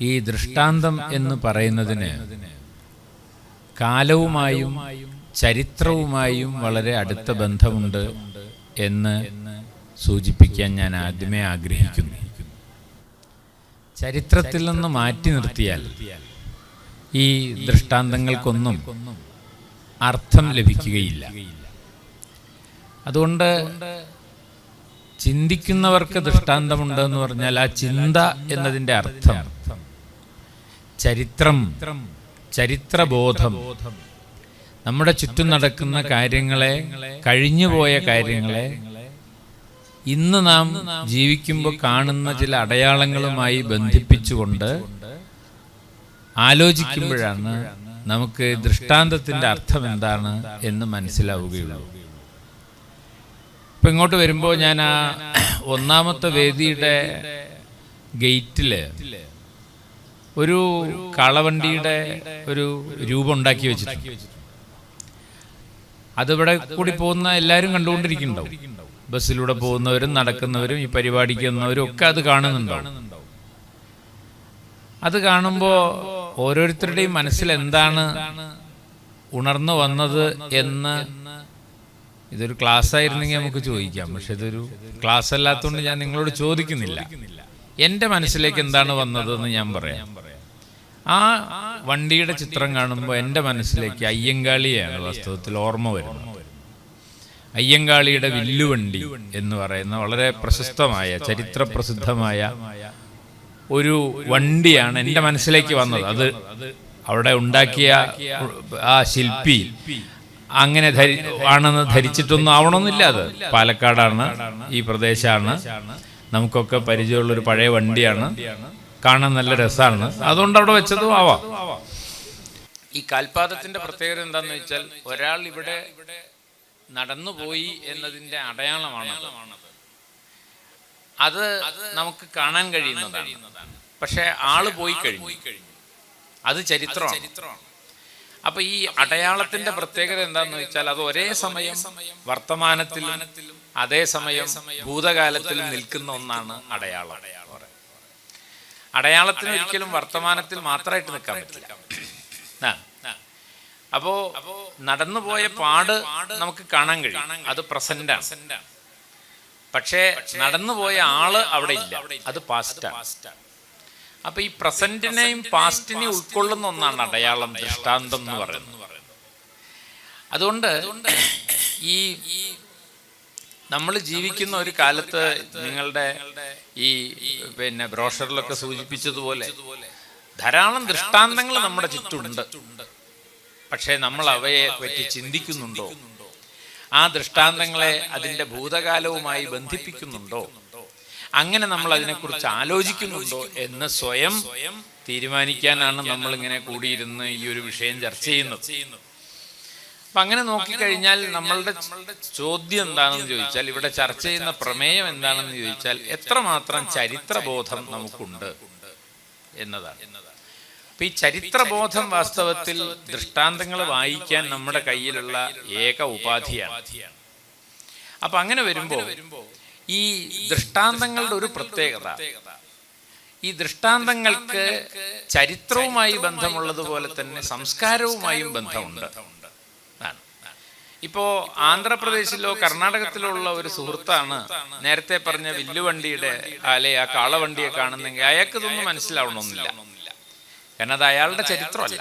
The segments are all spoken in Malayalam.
ഈ ദൃഷ്ടാന്തം എന്ന് പറയുന്നതിന് കാലവുമായും ചരിത്രവുമായും വളരെ അടുത്ത ബന്ധമുണ്ട് എന്ന് സൂചിപ്പിക്കാൻ ഞാൻ ആദ്യമേ ആഗ്രഹിക്കുന്നു. ചരിത്രത്തിൽ നിന്ന് മാറ്റി നിർത്തിയാൽ ഈ ദൃഷ്ടാന്തങ്ങൾക്കൊന്നും അർത്ഥം ലഭിക്കുകയില്ല. അതുകൊണ്ട് ചിന്തിക്കുന്നവർക്ക് ദൃഷ്ടാന്തമുണ്ടെന്ന് പറഞ്ഞാൽ ആ ചിന്ത എന്നതിന്റെ അർത്ഥം ചരിത്രം ചരിത്രബോധം. നമ്മുടെ ചുറ്റും നടക്കുന്ന കാര്യങ്ങളെ കഴിഞ്ഞുപോയ കാര്യങ്ങളെ ഇന്ന് നാം ജീവിക്കുമ്പോൾ കാണുന്ന ചില അടയാളങ്ങളുമായി ബന്ധിപ്പിച്ചുകൊണ്ട് ആലോചിക്കുമ്പോഴാണ് നമുക്ക് ദൃഷ്ടാന്തത്തിന്റെ അർത്ഥം എന്താണ് എന്ന് മനസ്സിലാവുകയുള്ളൂ. ഇപ്പൊ ഇങ്ങോട്ട് വരുമ്പോൾ ഞാൻ ആ ഒന്നാമത്തെ വേദിയുടെ ഗേറ്റിൽ ഒരു കളവണ്ടിയുടെ ഒരു രൂപം ഉണ്ടാക്കി വെച്ചിട്ടുണ്ട്. അതിവിടെ കൂടി പോകുന്ന എല്ലാവരും കണ്ടുകൊണ്ടിരിക്കുന്നുണ്ടാവും. ബസ്സിലൂടെ പോകുന്നവരും നടക്കുന്നവരും ഈ പരിപാടിക്ക് വന്നവരും ഒക്കെ അത് കാണുന്നുണ്ടാവും. അത് കാണുമ്പോൾ ഓരോരുത്തരുടെയും മനസ്സിൽ എന്താണ് ഉണർന്നു വന്നത് എന്ന് ഇതൊരു ക്ലാസ് ആയിരുന്നെങ്കിൽ നമുക്ക് ചോദിക്കാം. പക്ഷെ ഇതൊരു ക്ലാസ് അല്ലാത്തതുകൊണ്ട് ഞാൻ നിങ്ങളോട് ചോദിക്കുന്നില്ല. എന്റെ മനസ്സിലേക്ക് എന്താണ് വന്നതെന്ന് ഞാൻ പറയാം. ആ വണ്ടിയുടെ ചിത്രം കാണുമ്പോൾ എന്റെ മനസ്സിലേക്ക് അയ്യങ്കാളിയാണ് വാസ്തവത്തിൽ ഓർമ്മ വരുന്നത്. അയ്യങ്കാളിയുടെ വില്ലുവണ്ടി എന്ന് പറയുന്ന വളരെ പ്രശസ്തമായ ചരിത്ര പ്രസിദ്ധമായ ഒരു വണ്ടിയാണ് എന്റെ മനസ്സിലേക്ക് വന്നത്. അത് അവിടെ ഉണ്ടാക്കിയ ആ ശില്പി അങ്ങനെ ധരി ആണെന്ന് ധരിച്ചിട്ടൊന്നും ആവണമെന്നില്ല അത്. പാലക്കാടാണ് ഈ പ്രദേശമാണ് നമുക്കൊക്കെ പരിചയമുള്ള ഒരു പഴയ വണ്ടിയാണ്. കാണാൻ നല്ല രസമാണ് അതുകൊണ്ട് അവിടെ വെച്ചതും ആവാം. ഈ കാൽപാദത്തിന്റെ പ്രത്യേകത എന്താന്ന് വെച്ചാൽ ഒരാൾ ഇവിടെ നടന്നുപോയി എന്നതിന്റെ അടയാളമാണ് അത്. നമുക്ക് കാണാൻ കഴിയുന്നതാണ്. പക്ഷെ ആൾ പോയി കഴിഞ്ഞു. അത് ചരിത്രമാണ്. അപ്പൊ ഈ അടയാളത്തിന്റെ പ്രത്യേകത എന്താന്ന് വെച്ചാൽ അത് ഒരേ സമയം വർത്തമാനത്തിലും അതേസമയം ഭൂതകാലത്തിലും നിൽക്കുന്ന ഒന്നാണ് അടയാളം. അടയാളത്തിന് ഒരിക്കലും വർത്തമാനത്തിൽ മാത്രമായിട്ട് നിൽക്കാൻ പറ്റില്ല. അപ്പോ അപ്പോ നടന്നുപോയ പാട് നമുക്ക് കാണാൻ കഴിയും. അത് പ്രസന്റാണ്. പക്ഷേ നടന്നുപോയ ആൾ അവിടെ ഇല്ല. അത് പാസ്റ്റാണ് അപ്പൊ ഈ പ്രസന്റിനെയും പാസ്റ്റിനെയും ഉൾക്കൊള്ളുന്ന ഒന്നാണ് അടയാളം ദൃഷ്ടാന്തം എന്ന് പറയുന്നത്. അതുകൊണ്ട് ഈ നമ്മൾ ജീവിക്കുന്ന ഒരു കാലത്ത് നിങ്ങളുടെ ഈ പിന്നെ ബ്രോഷറിലൊക്കെ സൂചിപ്പിച്ചതുപോലെ ധാരാളം ദൃഷ്ടാന്തങ്ങൾ നമ്മുടെ ചുറ്റുണ്ട് പക്ഷേ നമ്മൾ അവയെ പറ്റി ചിന്തിക്കുന്നുണ്ടോ? ആ ദൃഷ്ടാന്തങ്ങളെ അതിന്റെ ഭൂതകാലവുമായി ബന്ധിപ്പിക്കുന്നുണ്ടോ? അങ്ങനെ നമ്മൾ അതിനെക്കുറിച്ച് ആലോചിക്കുന്നുണ്ടോ എന്ന് സ്വയം തീരുമാനിക്കാനാണ് നമ്മളിങ്ങനെ കൂടിയിരുന്ന് ഈ ഒരു വിഷയം ചർച്ച ചെയ്യുന്നത്. അപ്പൊ അങ്ങനെ നോക്കിക്കഴിഞ്ഞാൽ നമ്മളുടെ ചോദ്യം എന്താണെന്ന് ചോദിച്ചാൽ ഇവിടെ ചർച്ച ചെയ്യുന്ന പ്രമേയം എന്താണെന്ന് ചോദിച്ചാൽ എത്രമാത്രം ചരിത്രബോധം നമുക്കുണ്ട് എന്നതാണ്. അപ്പൊ ഈ ചരിത്രബോധം വാസ്തവത്തിൽ ദൃഷ്ടാന്തങ്ങൾ വായിക്കാൻ നമ്മുടെ കയ്യിലുള്ള ഏക ഉപാധിയാണ്. അപ്പൊ അങ്ങനെ വരുമ്പോൾ ഈ ദൃഷ്ടാന്തങ്ങളുടെ ഒരു പ്രത്യേകത. ഈ ദൃഷ്ടാന്തങ്ങൾക്ക് ചരിത്രവുമായി ബന്ധമുള്ളതുപോലെ തന്നെ സംസ്കാരവുമായും ബന്ധമുണ്ട്. ഇപ്പോ ആന്ധ്രാപ്രദേശിലോ കർണാടകത്തിലോ ഉള്ള ഒരു സുഹൃത്താണ് നേരത്തെ പറഞ്ഞ വില്ലുവണ്ടിയുടെ അല്ലെ ആ കാളവണ്ടിയെ കാണുന്നെങ്കിൽ അയാൾക്ക് ഇതൊന്നും മനസ്സിലാവണമെന്നില്ല. കാരണം അത് അയാളുടെ ചരിത്രമല്ല.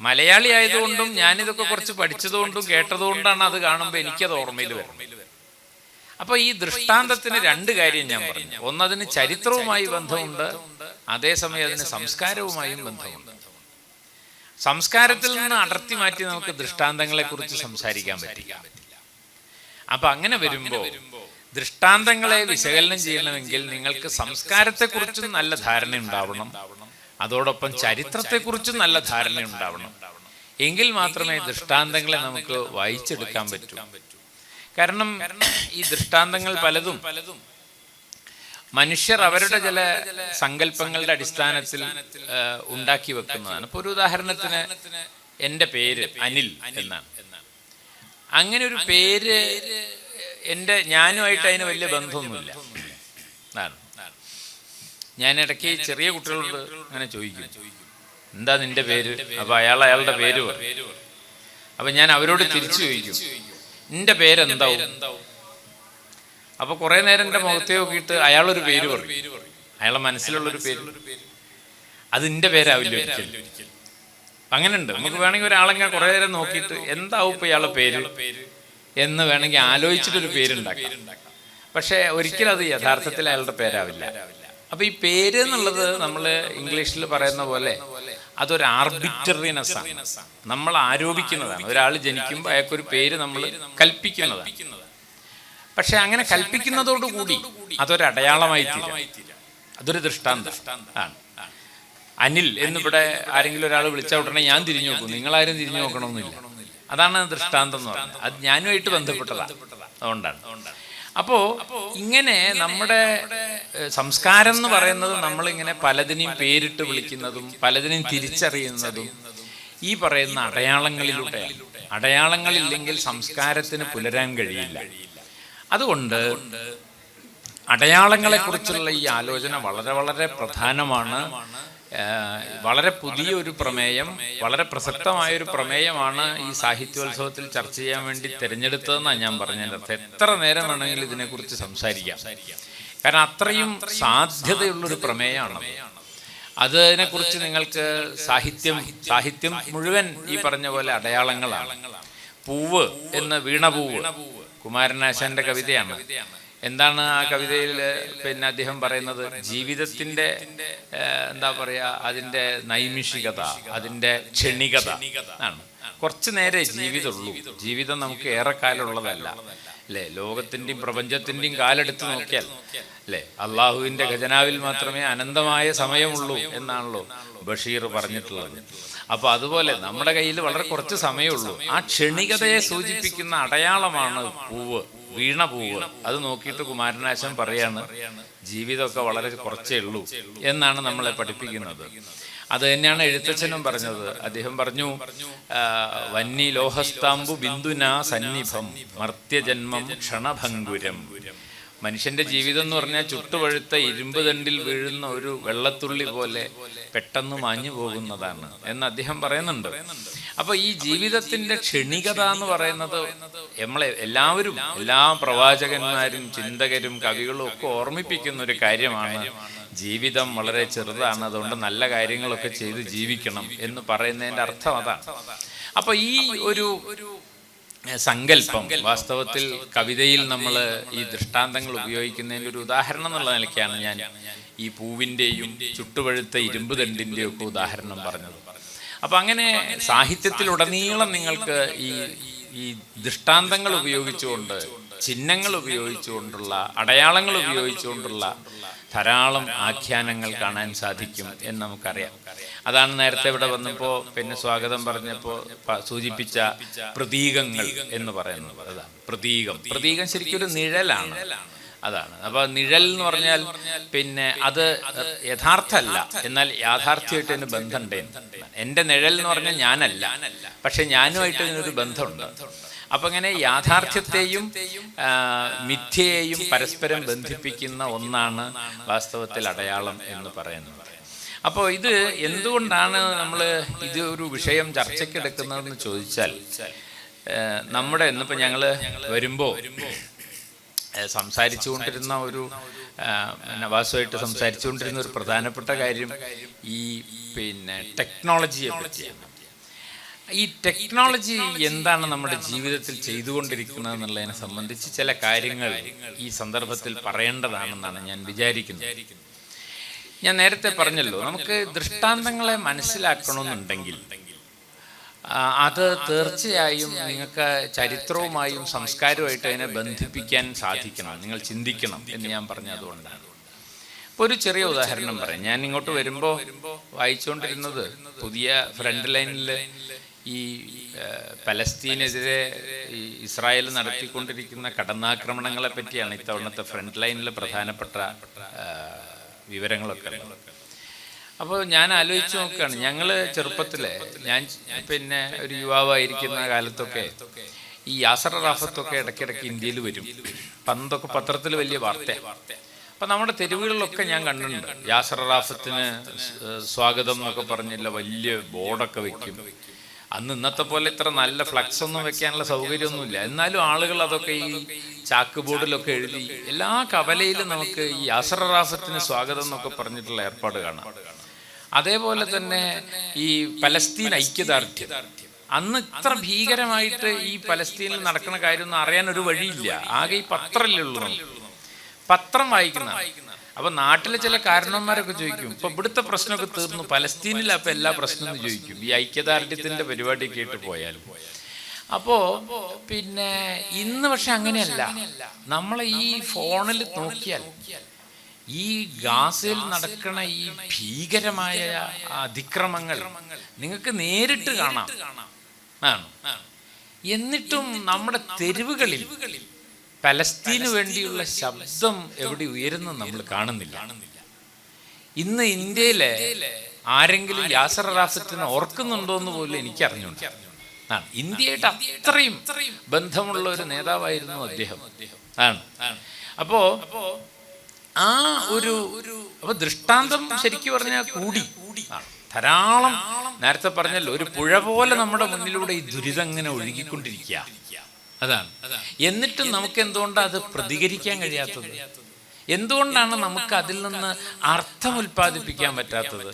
മലയാളി ആയതുകൊണ്ടും ഞാനിതൊക്കെ കുറച്ച് പഠിച്ചതുകൊണ്ടും കേട്ടതുകൊണ്ടാണ് അത് കാണുമ്പോൾ എനിക്കത് ഓർമ്മയിൽ വരുന്നത്. അപ്പൊ ഈ ദൃഷ്ടാന്തത്തിന് രണ്ട് കാര്യം ഞാൻ പറഞ്ഞു. ഒന്നതിന് ചരിത്രവുമായി ബന്ധമുണ്ട് അതേസമയം അതിന് സംസ്കാരവുമായും ബന്ധമുണ്ട്. സംസ്കാരത്തിൽ നിന്ന് അടർത്തി മാറ്റി നമുക്ക് ദൃഷ്ടാന്തങ്ങളെ കുറിച്ച് സംസാരിക്കാൻ പറ്റില്ല. അപ്പൊ അങ്ങനെ വരുമ്പോ ദൃഷ്ടാന്തങ്ങളെ വിശകലനം ചെയ്യണമെങ്കിൽ നിങ്ങൾക്ക് സംസ്കാരത്തെക്കുറിച്ചും നല്ല ധാരണ ഉണ്ടാവണം. അതോടൊപ്പം ചരിത്രത്തെക്കുറിച്ചും നല്ല ധാരണ ഉണ്ടാവണം. എങ്കിൽ മാത്രമേ ദൃഷ്ടാന്തങ്ങളെ നമുക്ക് വായിച്ചെടുക്കാൻ പറ്റൂ. കാരണം ഈ ദൃഷ്ടാന്തങ്ങൾ പലതും മനുഷ്യർ അവരുടെ ചില സങ്കല്പങ്ങളുടെ അടിസ്ഥാനത്തിൽ ഉണ്ടാക്കി വെക്കുന്നതാണ്. ഇപ്പൊ ഒരു ഉദാഹരണത്തിന് എന്റെ പേര് അനിൽ എന്നാണ്. അങ്ങനെ ഒരു പേര് എന്റെ ഞാനുമായിട്ട് അതിന് വലിയ ബന്ധമൊന്നുമില്ല. ഞാൻ ഇടയ്ക്ക് ചെറിയ കുട്ടികളോട് അങ്ങനെ ചോദിക്കും. എന്താ നിന്റെ പേര്? അപ്പൊ അയാൾ അയാളുടെ പേര് പറയും. അപ്പൊ ഞാൻ അവരോട് തിരിച്ചു ചോദിക്കും. നിന്റെ പേരെന്താവും? അപ്പൊ കുറെ നേരം എന്റെ മുഖത്തെ നോക്കിയിട്ട് അയാളൊരു പേര് പറയും. അയാളെ മനസ്സിലുള്ളൊരു പേര്. അത് എന്റെ പേരാവില്ല ഒരിക്കലും അങ്ങനെ ഉണ്ട് നമുക്ക് വേണമെങ്കിൽ ഒരാളെങ്ങനെ കുറെ നേരം നോക്കിയിട്ട് എന്താവും ഇപ്പൊ ഇയാളെ പേര് എന്ന് വേണമെങ്കിൽ ആലോചിച്ചിട്ടൊരു പേരുണ്ടാക്കാം. പക്ഷെ ഒരിക്കലും അത് യഥാർത്ഥത്തിൽ അയാളുടെ പേരാവില്ല. അപ്പൊ ഈ പേര് എന്നുള്ളത് നമ്മൾ ഇംഗ്ലീഷിൽ പറയുന്ന പോലെ അതൊരു ആർബിറ്ററിനെസ് ആണ്. നമ്മൾ ആരോപിക്കുന്നതാണ്. ഒരാൾ ജനിക്കുമ്പോൾ അയാൾക്കൊരു പേര് നമ്മൾ കൽപ്പിക്കുന്നതാണ്. പക്ഷെ അങ്ങനെ കൽപ്പിക്കുന്നതോടുകൂടി അതൊരു അടയാളമായി തീരും അതൊരു ദൃഷ്ടാന്തം. ആണ്. അനിൽ എന്നിവിടെ ആരെങ്കിലും ഒരാൾ വിളിച്ച ഉടനെ ഞാൻ തിരിഞ്ഞു നോക്കും. നിങ്ങളാരും തിരിഞ്ഞു നോക്കണമെന്നില്ല. അതാണ് ദൃഷ്ടാന്തം എന്ന് പറയുന്നത്. അത് ഞാനുമായിട്ട് ബന്ധപ്പെട്ടതാണ് അതുകൊണ്ടാണ്. അപ്പോ ഇങ്ങനെ നമ്മുടെ സംസ്കാരം എന്ന് പറയുന്നത് നമ്മളിങ്ങനെ പലതിനെയും പേരിട്ട് വിളിക്കുന്നതും പലതിനെയും തിരിച്ചറിയുന്നതും ഈ പറയുന്ന അടയാളങ്ങളിലൂടെയാണ്. അടയാളങ്ങളില്ലെങ്കിൽ സംസ്കാരത്തിന് പുലരാൻ കഴിയില്ല. അതുകൊണ്ട് അടയാളങ്ങളെക്കുറിച്ചുള്ള ഈ ആലോചന വളരെ വളരെ പ്രധാനമാണ്. വളരെ പുതിയൊരു പ്രമേയം വളരെ പ്രസക്തമായ ഒരു പ്രമേയമാണ് ഈ സാഹിത്യോത്സവത്തിൽ ചർച്ച ചെയ്യാൻ വേണ്ടി തിരഞ്ഞെടുത്തതെന്നാണ് ഞാൻ പറഞ്ഞതിന്റെ അർത്ഥം. എത്ര നേരം വേണമെങ്കിലും ഇതിനെക്കുറിച്ച് സംസാരിക്കാം. കാരണം അത്രയും സാധ്യതയുള്ളൊരു പ്രമേയമാണ്. അതിനെക്കുറിച്ച് നിങ്ങൾക്ക് സാഹിത്യം സാഹിത്യം മുഴുവൻ ഈ പറഞ്ഞ പോലെ അടയാളങ്ങളാണ്. പൂവ് എന്ന് വീണപൂവ്. കുമാരനാശാന്റെ കവിതയാണ്. എന്താണ് ആ കവിതയിൽ പിന്നെ അദ്ദേഹം പറയുന്നത്? ജീവിതത്തിന്റെ എന്താ പറയാ അതിന്റെ നൈമിഷികത അതിന്റെ ക്ഷണികത ആണ്. കുറച്ചു നേരെ ജീവിതമുള്ളൂ. ജീവിതം നമുക്ക് ഏറെക്കാലമുള്ളതല്ല അല്ലേ? ലോകത്തിന്റെയും പ്രപഞ്ചത്തിന്റെയും കാലെടുത്ത് നോക്കിയാൽ അല്ലേ? അള്ളാഹുവിന്റെ ഖജനാവിൽ മാത്രമേ അനന്തമായ സമയമുള്ളൂ എന്നാണല്ലോ ബഷീർ പറഞ്ഞിട്ടുള്ളത്. അപ്പൊ അതുപോലെ നമ്മുടെ കയ്യിൽ വളരെ കുറച്ച് സമയമുള്ളൂ. ആ ക്ഷണികതയെ സൂചിപ്പിക്കുന്ന അടയാളമാണ് പൂവ് വീണ പൂവ്. അത് നോക്കിയിട്ട് കുമാരനാശൻ പറയാണ് ജീവിതമൊക്കെ വളരെ കുറച്ചേ ഉള്ളൂ എന്നാണ് നമ്മളെ പഠിപ്പിക്കുന്നത്. അത് തന്നെയാണ് എഴുത്തച്ഛനും പറഞ്ഞത്. അദ്ദേഹം പറഞ്ഞു വന്നി ലോഹസ്താംബു ബിന്ദുന സന്നിഭം മർത്യജന്മം ക്ഷണഭങ്കുരം. മനുഷ്യന്റെ ജീവിതം എന്ന് പറഞ്ഞാൽ ചുട്ടുപഴുത്ത ഇരുമ്പ് തണ്ടിൽ വീഴുന്ന ഒരു വെള്ളത്തുള്ളി പോലെ പെട്ടെന്ന് മാഞ്ഞു പോകുന്നതാണ് എന്ന് അദ്ദേഹം പറയുന്നുണ്ട്. അപ്പൊ ഈ ജീവിതത്തിന്റെ ക്ഷണികത എന്ന് പറയുന്നത് നമ്മളെ എല്ലാവരും എല്ലാ പ്രവാചകന്മാരും ചിന്തകരും കവികളും ഒക്കെ ഓർമ്മിപ്പിക്കുന്ന ഒരു കാര്യമാണ്. ജീവിതം വളരെ ചെറുതാണ്. അതുകൊണ്ട് നല്ല കാര്യങ്ങളൊക്കെ ചെയ്ത് ജീവിക്കണം എന്ന് പറയുന്നതിന്റെ അർത്ഥം അതാണ്. അപ്പൊ ഈ ഒരു സങ്കല്പം. വാസ്തവത്തിൽ കവിതയിൽ നമ്മൾ ഈ ദൃഷ്ടാന്തങ്ങൾ ഉപയോഗിക്കുന്നതിന്റെ ഒരു ഉദാഹരണം എന്നുള്ള നിലയ്ക്കാണ് ഞാൻ ഈ പൂവിന്റെയും ചുട്ടുപഴുത്ത ഇരുമ്പ് തണ്ടിന്റെയും ഒക്കെ ഉദാഹരണം പറഞ്ഞത്. അപ്പം അങ്ങനെ സാഹിത്യത്തിലുടനീളം നിങ്ങൾക്ക് ഈ ഈ ദൃഷ്ടാന്തങ്ങൾ ഉപയോഗിച്ചുകൊണ്ട് ചിഹ്നങ്ങൾ ഉപയോഗിച്ചുകൊണ്ടുള്ള അടയാളങ്ങൾ ഉപയോഗിച്ചുകൊണ്ടുള്ള ധാരാളം ആഖ്യാനങ്ങൾ കാണാൻ സാധിക്കും എന്ന് നമുക്കറിയാം. അതാണ് നേരത്തെ ഇവിടെ വന്നപ്പോൾ പിന്നെ സ്വാഗതം പറഞ്ഞപ്പോൾ സൂചിപ്പിച്ച പ്രതീകങ്ങൾ എന്ന് പറയുന്നത്. അതാണ് പ്രതീകം. പ്രതീകം ശരിക്കും ഒരു നിഴലാണ്. അതാണ്. അപ്പൊ നിഴൽ എന്ന് പറഞ്ഞാൽ പിന്നെ അത് യഥാർത്ഥമല്ല എന്നാൽ യാഥാർത്ഥ്യമായിട്ട് അതിന് ബന്ധമുണ്ട് എന്റെ നിഴൽ എന്ന് പറഞ്ഞാൽ ഞാനല്ല. പക്ഷെ ഞാനുമായിട്ട് ഇതിനൊരു ബന്ധമുണ്ട്. അപ്പൊ അങ്ങനെ യാഥാർത്ഥ്യത്തെയും മിഥ്യയെയും പരസ്പരം ബന്ധിപ്പിക്കുന്ന ഒന്നാണ് വാസ്തവത്തിൽ അടയാളം എന്ന് പറയുന്നത്. അപ്പോൾ ഇത് എന്തുകൊണ്ടാണ് നമ്മൾ ഇത് ഒരു വിഷയം ചർച്ചയ്ക്കെടുക്കുന്നതെന്ന് ചോദിച്ചാൽ നമ്മുടെ ഇന്നിപ്പോൾ ഞങ്ങൾ വരുമ്പോൾ സംസാരിച്ചുകൊണ്ടിരുന്ന ഒരു നവാസുമായിട്ട് സംസാരിച്ചുകൊണ്ടിരുന്ന ഒരു പ്രധാനപ്പെട്ട കാര്യം ഈ പിന്നെ ടെക്നോളജിയെ പറ്റിയാണ്. ഈ ടെക്നോളജി എന്താണ് നമ്മുടെ ജീവിതത്തിൽ ചെയ്തുകൊണ്ടിരിക്കുന്നത് എന്നുള്ളതിനെ സംബന്ധിച്ച് ചില കാര്യങ്ങൾ ഈ സന്ദർഭത്തിൽ പറയേണ്ടതാണെന്നാണ് ഞാൻ വിചാരിക്കുന്നത്. ഞാൻ നേരത്തെ പറഞ്ഞല്ലോ നമുക്ക് ദൃഷ്ടാന്തങ്ങളെ മനസ്സിലാക്കണമെന്നുണ്ടെങ്കിൽ അത് തീർച്ചയായും നിങ്ങൾക്ക് ചരിത്രവുമായും സംസ്കാരവുമായിട്ട് അതിനെ ബന്ധിപ്പിക്കാൻ സാധിക്കണം. നിങ്ങൾ ചിന്തിക്കണം എന്ന് ഞാൻ പറഞ്ഞ അതുകൊണ്ടാണ് ഇപ്പോൾ ഒരു ചെറിയ ഉദാഹരണം പറയാം. ഞാൻ ഇങ്ങോട്ട് വരുമ്പോൾ വായിച്ചുകൊണ്ടിരുന്നത് പുതിയ ഫ്രണ്ട് ലൈനിൽ ഈ പലസ്തീനെതിരെ ഈ ഇസ്രായേൽ നടത്തിക്കൊണ്ടിരിക്കുന്ന കടന്നാക്രമണങ്ങളെ പറ്റിയാണ് ഇത്തവണത്തെ ഫ്രണ്ട് ലൈനിൽ പ്രധാനപ്പെട്ട വിവരങ്ങളൊക്കെ. അപ്പോൾ ഞാൻ ആലോചിച്ച് നോക്കുകയാണ് ഞങ്ങൾ ചെറുപ്പത്തിലെ ഞാൻ പിന്നെ ഒരു യുവാവായിരിക്കുന്ന കാലത്തൊക്കെ ഈ യാസർ റാഫത്തൊക്കെ ഇടയ്ക്കിടയ്ക്ക് ഇന്ത്യയിൽ വരും. പന്തൊക്കെ പത്രത്തിൽ വലിയ വാർത്ത. അപ്പം നമ്മുടെ തെരുവുകളിലൊക്കെ ഞാൻ കണ്ടിട്ടുണ്ട്. യാസർ റാഫത്തിന് സ്വാഗതം എന്നൊക്കെ പറഞ്ഞില്ല വലിയ ബോർഡൊക്കെ വെക്കും. അന്ന് ഇന്നത്തെ പോലെ ഇത്ര നല്ല ഫ്ലക്സ് ഒന്നും വെക്കാനുള്ള സൗകര്യമൊന്നുമില്ല. എന്നാലും ആളുകൾ അതൊക്കെ ഈ ചാക്ക് ബോർഡിലൊക്കെ എഴുതി എല്ലാ കവലയിലും നമുക്ക് ഈ യാസർ സ്വാഗതം എന്നൊക്കെ പറഞ്ഞിട്ടുള്ള ഏർപ്പാട് കാണാം. അതേപോലെ തന്നെ ഈ പലസ്തീൻ ഐക്യദാർഢ്യം. അന്ന് ഇത്ര ഭീകരമായിട്ട് ഈ പലസ്തീനിൽ നടക്കുന്ന കാര്യമൊന്നും അറിയാൻ ഒരു വഴിയില്ല. ആകെ ഈ പത്രമല്ലേ ഉള്ളൂ പത്രം വായിക്കുന്ന അപ്പൊ നാട്ടിലെ ചില കാരണന്മാരൊക്കെ ചോദിക്കും ഇപ്പൊ ഇവിടുത്തെ പ്രശ്നമൊക്കെ തീർന്നു പലസ്തീനിൽ അപ്പൊ എല്ലാ പ്രശ്നവും ചോദിക്കും ഈ ഐക്യദാർഢ്യത്തിന്റെ പരിപാടി കേട്ട് പോയാലും. അപ്പോ പിന്നെ ഇന്ന് പക്ഷെ അങ്ങനെയല്ല. നമ്മളെ ഈ ഫോണിൽ നോക്കിയാൽ ഈ ഗാസയിൽ നടക്കുന്ന ഈ ഭീകരമായ അതിക്രമങ്ങൾ നിങ്ങൾക്ക് നേരിട്ട് കാണാം. ആണ്. എന്നിട്ടും നമ്മുടെ തെരുവുകളിൽ പലസ്തീന് വേണ്ടിയുള്ള ശബ്ദം എവിടെ ഉയരുന്ന നമ്മൾ കാണുന്നില്ല. ഇന്ന് ഇന്ത്യയിലെ ആരെങ്കിലും യാസർ റാഫത്തിനെ ഓർക്കുന്നുണ്ടോ എന്ന് പോലും എനിക്ക് അറിഞ്ഞുണ്ട് ആണ് ഇന്ത്യയായിട്ട് അത്രയും ബന്ധമുള്ള ഒരു നേതാവായിരുന്നു അദ്ദേഹം. ആണ് അപ്പോ ആ ഒരു അപ്പൊ ദൃഷ്ടാന്തം ശരിക്കും പറഞ്ഞാൽ കൂടി. ധാരാളം നേരത്തെ പറഞ്ഞല്ലോ ഒരു പുഴ പോലെ നമ്മുടെ മുന്നിലൂടെ ഈ ദുരിതം ഇങ്ങനെ ഒഴുകിക്കൊണ്ടിരിക്കുക. അതാണ്. എന്നിട്ടും നമുക്ക് എന്തുകൊണ്ടാണ് അത് പ്രതികരിക്കാൻ കഴിയാത്തത്? എന്തുകൊണ്ടാണ് നമുക്ക് അതിൽ നിന്ന് അർത്ഥം ഉൽപ്പാദിപ്പിക്കാൻ പറ്റാത്തത്?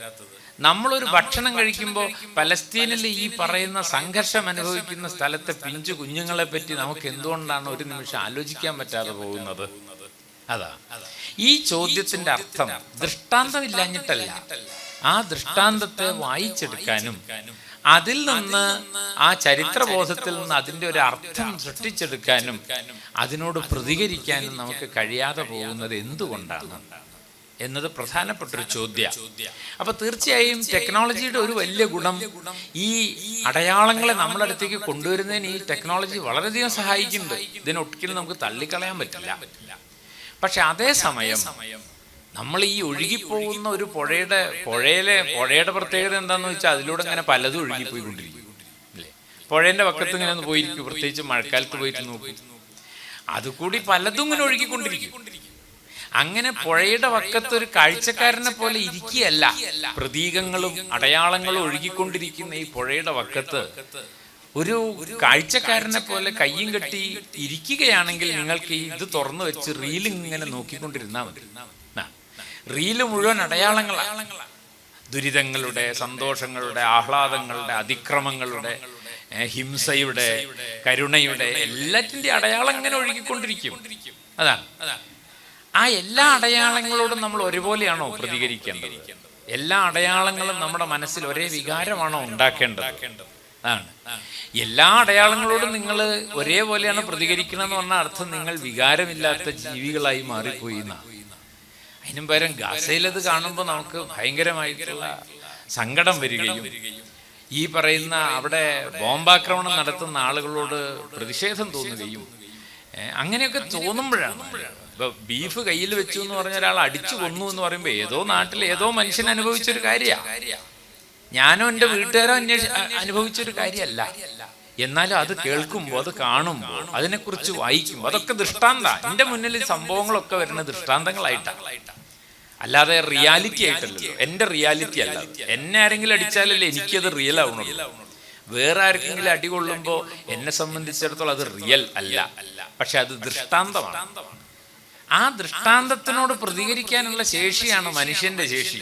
നമ്മളൊരു ഭക്ഷണം കഴിക്കുമ്പോൾ പലസ്തീനിൽ ഈ പറയുന്ന സംഘർഷം അനുഭവിക്കുന്ന സ്ഥലത്തെ പിഞ്ചു കുഞ്ഞുങ്ങളെ പറ്റി നമുക്ക് എന്തുകൊണ്ടാണ് ഒരു നിമിഷം ആലോചിക്കാൻ പറ്റാതെ പോകുന്നത്? അതാ. ഈ ചോദ്യത്തിന്റെ അർത്ഥം ദൃഷ്ടാന്തമില്ലാഞ്ഞിട്ടല്ല. ആ ദൃഷ്ടാന്തത്തെ വായിച്ചെടുക്കാനും അതിൽ നിന്ന് ആ ചരിത്രബോധത്തിൽ നിന്ന് അതിന്റെ ഒരു അർത്ഥം സൃഷ്ടിച്ചെടുക്കാനും അതിനോട് പ്രതികരിക്കാനും നമുക്ക് കഴിയാതെ പോകുന്നത് എന്തുകൊണ്ടാണ് എന്നത് പ്രധാനപ്പെട്ട ഒരു ചോദ്യ. അപ്പൊ തീർച്ചയായും ടെക്നോളജിയുടെ ഒരു വലിയ ഗുണം ഈ അടയാളങ്ങളെ നമ്മുടെ അടുത്തേക്ക് കൊണ്ടുവരുന്നതിന് ഈ ടെക്നോളജി വളരെയധികം സഹായിക്കുന്നുണ്ട്. ഇതിനൊട്ടിക്കലും നമുക്ക് തള്ളിക്കളയാൻ പറ്റില്ല. പക്ഷെ അതേസമയം നമ്മൾ ഈ ഒഴുകിപ്പോകുന്ന ഒരു പുഴയുടെ പുഴയിലെ പുഴയുടെ പ്രത്യേകത എന്താണെന്ന് വെച്ചാൽ അതിലൂടെ ഇങ്ങനെ പലതും ഒഴുകിപ്പോയിക്കൊണ്ടിരിക്കും. അല്ലേ? പുഴേന്റെ പക്കത്ത് ഇങ്ങനെ ഒന്ന് പോയിരിക്കും. പ്രത്യേകിച്ച് മഴക്കാലത്ത് പോയിട്ട് നോക്കും. അതുകൂടി പലതും ഇങ്ങനെ ഒഴുകിക്കൊണ്ടിരിക്കും. അങ്ങനെ പുഴയുടെ വക്കത്ത് ഒരു കാഴ്ചക്കാരനെ പോലെ ഇരിക്കുകയല്ല. പ്രതീകങ്ങളും അടയാളങ്ങളും ഒഴുകിക്കൊണ്ടിരിക്കുന്ന ഈ പുഴയുടെ വക്കത്ത് ഒരു കാഴ്ചക്കാരനെ പോലെ കയ്യും കെട്ടി ഇരിക്കുകയാണെങ്കിൽ നിങ്ങൾക്ക് ഇത് തുറന്നു വെച്ച് റീലിങ് ഇങ്ങനെ നോക്കിക്കൊണ്ടിരുന്നാൽ മതി. റീൽ മുഴുവൻ അടയാളങ്ങളാണ് ദുരിതങ്ങളുടെ സന്തോഷങ്ങളുടെ ആഹ്ലാദങ്ങളുടെ അതിക്രമങ്ങളുടെ ഹിംസയുടെ കരുണയുടെ എല്ലാറ്റിന്റെ അടയാളം ഇങ്ങനെ ഒഴുകിക്കൊണ്ടിരിക്കും. അതാണ്. ആ എല്ലാ അടയാളങ്ങളോടും നമ്മൾ ഒരുപോലെയാണോ പ്രതികരിക്കേണ്ടത്? എല്ലാ അടയാളങ്ങളും നമ്മുടെ മനസ്സിൽ ഒരേ വികാരമാണോ ഉണ്ടാക്കേണ്ടത്? അതാണ്. എല്ലാ അടയാളങ്ങളോടും നിങ്ങൾ ഒരേപോലെയാണ് പ്രതികരിക്കണമെന്ന് പറഞ്ഞ അർത്ഥം നിങ്ങൾ വികാരമില്ലാത്ത ജീവികളായി മാറിപ്പോയി എന്നാണ്. അതിനും പകരം ഗാസയിലത് കാണുമ്പോൾ നമുക്ക് ഭയങ്കരമായിട്ടുള്ള സങ്കടം വരികയും ഈ പറയുന്ന അവിടെ ബോംബാക്രമണം നടത്തുന്ന ആളുകളോട് പ്രതിഷേധം തോന്നുകയും അങ്ങനെയൊക്കെ തോന്നുമ്പോഴാണ്. ഇപ്പൊ ബീഫ് കയ്യിൽ വെച്ചു എന്ന് പറഞ്ഞ ഒരാൾ അടിച്ചു കൊന്നു എന്ന് പറയുമ്പോൾ ഏതോ നാട്ടിൽ ഏതോ മനുഷ്യൻ അനുഭവിച്ചൊരു കാര്യമാണ് ഞാനോ എന്റെ വീട്ടുകാരോ അന്വേഷി അനുഭവിച്ചൊരു കാര്യമല്ല എന്നാലും അത് കേൾക്കുമ്പോൾ അത് കാണുമ്പോൾ അതിനെക്കുറിച്ച് വായിക്കുമ്പോൾ അതൊക്കെ ദൃഷ്ടാന്ത. എന്റെ മുന്നിൽ സംഭവങ്ങളൊക്കെ വരുന്ന ദൃഷ്ടാന്തങ്ങളായിട്ടാണ് അല്ലാതെ റിയാലിറ്റി ആയിട്ടല്ലോ എന്റെ റിയാലിറ്റി അല്ല എന്നെ ആരെങ്കിലും അടിച്ചാലല്ലേ എനിക്കത് റിയൽ ആവണുള്ളൂ. വേറെ ആർക്കെങ്കിലും അടി കൊള്ളുമ്പോൾ എന്നെ സംബന്ധിച്ചിടത്തോളം അത് റിയൽ അല്ല. പക്ഷെ അത് ദൃഷ്ടാന്തമാണ്. ആ ദൃഷ്ടാന്തത്തിനോട് പ്രതികരിക്കാനുള്ള ശേഷിയാണ് മനുഷ്യന്റെ ശേഷി.